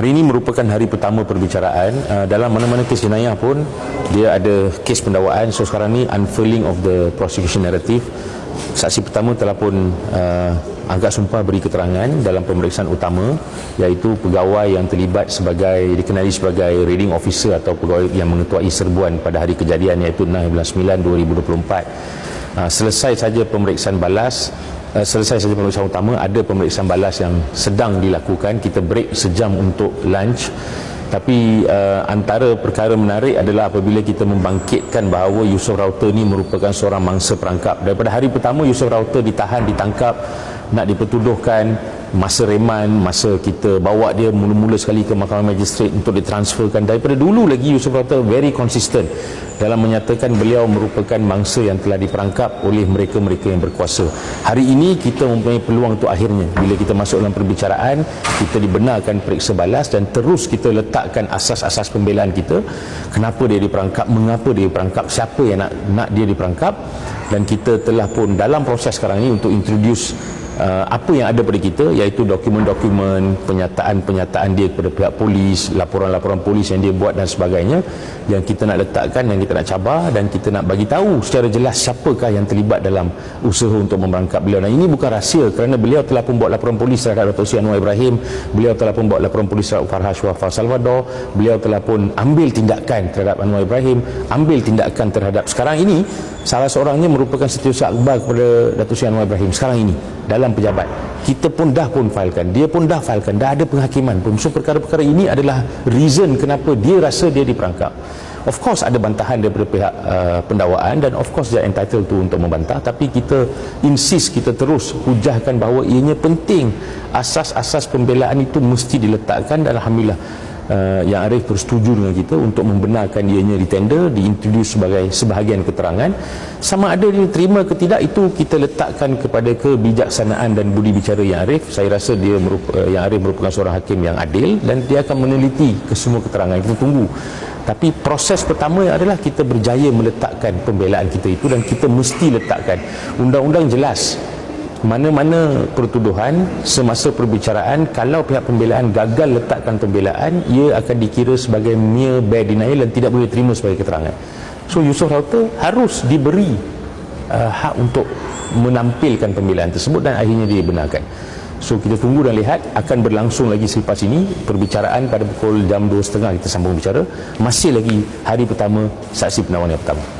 Hari ini merupakan hari pertama perbicaraan. Uh, dalam mana-mana kes jenayah pun dia ada kes pendakwaan so sekarang ni unfurling of the prosecution narrative. Saksi pertama telah pun uh, angkat sumpah beri keterangan dalam pemeriksaan utama iaitu pegawai yang terlibat sebagai dikenali sebagai reading officer atau pegawai yang mengetuai serbuan pada hari kejadian iaitu 6 bulan 9 2024 uh, selesai saja pemeriksaan balas uh, selesai saja pemeriksaan utama ada pemeriksaan balas yang sedang dilakukan. Kita break sejam untuk lunch. Tapi uh, antara perkara menarik adalah apabila kita membangkitkan bahawa Yusof Rauter ni merupakan seorang mangsa perangkap. Daripada hari pertama Yusof Rauter ditahan ditangkap nak dipertuduhkan masa reman masa kita bawa dia mula-mula sekali ke mahkamah magistrate untuk ditransferkan. Daripada dulu lagi Yusof Rata very consistent dalam menyatakan beliau merupakan mangsa yang telah diperangkap oleh mereka-mereka yang berkuasa. Hari ini kita mempunyai peluang untuk akhirnya bila kita masuk dalam perbicaraan kita dibenarkan periksa balas dan terus kita letakkan asas-asas pembelaan kita. Kenapa dia diperangkap mengapa dia diperangkap siapa yang nak nak dia diperangkap. Dan kita telah pun dalam proses sekarang ini untuk introduce uh, apa yang ada pada kita iaitu dokumen-dokumen penyataan-penyataan dia kepada pihak polis laporan-laporan polis yang dia buat dan sebagainya yang kita nak letakkan yang kita nak cabar dan kita nak bagi tahu secara jelas siapakah yang terlibat dalam usaha untuk memerangkap beliau. Dan ini bukan rahsia kerana beliau telah pun buat laporan polis terhadap Dato' Sri Anwar Ibrahim beliau telah pun buat laporan polis terhadap Farhas Wafar Salvador beliau telah pun ambil tindakan terhadap Anwar Ibrahim ambil tindakan terhadap sekarang ini salah seorangnya merupakan setiausaha akbar kepada Datuk Seri Anwar Ibrahim sekarang ini dalam pejabat. Kita pun dah pun filekan dia pun dah filekan dah ada penghakiman pun. So perkara-perkara ini adalah reason kenapa dia rasa dia diperangkap. Of course ada bantahan daripada pihak uh, pendakwaan dan of course dia entitled tu untuk membantah. Tapi kita insist kita terus hujahkan bahawa ianya penting. Asas-asas pembelaan itu mesti diletakkan dan Alhamdulillah uh, yang Arif bersetuju dengan kita untuk membenarkan ianya ditender diintroduce sebagai sebahagian keterangan. Sama ada dia terima ke tidak itu kita letakkan kepada kebijaksanaan dan budi bicara yang Arif. Saya rasa dia merup- uh, yang Arif merupakan seorang hakim yang adil dan dia akan meneliti ke semua keterangan. Kita tunggu. Tapi proses pertama adalah kita berjaya meletakkan pembelaan kita itu dan kita mesti letakkan. Undang-undang jelas mana-mana pertuduhan semasa perbicaraan kalau pihak pembelaan gagal letakkan pembelaan ia akan dikira sebagai mere bare denial dan tidak boleh terima sebagai keterangan. So Yusof Rauter harus diberi uh, hak untuk menampilkan pembelaan tersebut dan akhirnya dia benarkan. So kita tunggu dan lihat akan berlangsung lagi selepas ini perbicaraan pada pukul jam 2.30 kita sambung bicara. Masih lagi hari pertama saksi penawanan yang pertama